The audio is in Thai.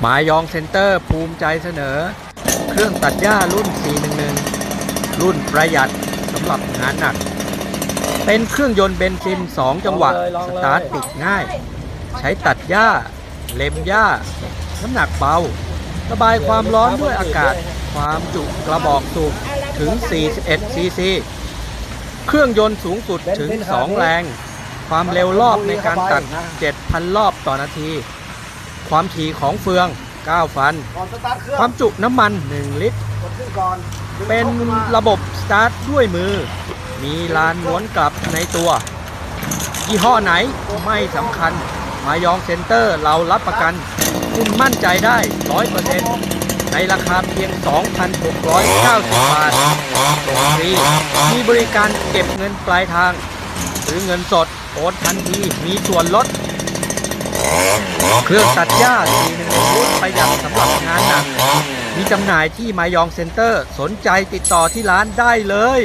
หมายองเซ็นเตอร์ภูมิใจเสนอ เครื่องตัดหญ้ารุ่น 411 รุ่นประหยัดสำหรับงานหนัก เป็นเครื่องยนต์เบนซิน 2 จังหวะสตาร์ทติดง่าย ใช้ตัดหญ้า เล็มหญ้า น้ำหนักเบา ระบายความร้อนด้วยอากาศ ความจุกระบอกสูบถึง 41 ซีซี เครื่องยนต์สูงสุดถึง 2 แรง ความเร็วรอบในการตัด 7,000 รอบต่อนาที ความถี่ของเฟือง 9 ฟัน ก่อนสตาร์ทเครื่องความจุน้ำมัน 1 ลิตร กดขึ้นก่อนดึงเป็นข้ามาระบบสตาร์ทด้วยมือ มีลานม้วนกลับในตัว ยี่ห้อไหนไม่สำคัญ มายองเซ็นเตอร์เรารับประกัน คุณมั่นใจได้ 100%ในราคาเพียง 2,690 บาทส่งฟรีมีบริการเก็บเงินปลายทางซื้อเงินสดโอนทันทีมีส่วนลด เครื่องตัดหญ้า411รุ่นประหยัดสำหรับงานหนัก มีจำหน่ายที่มายองเซ็นเตอร์ สนใจติดต่อที่ร้านได้เลย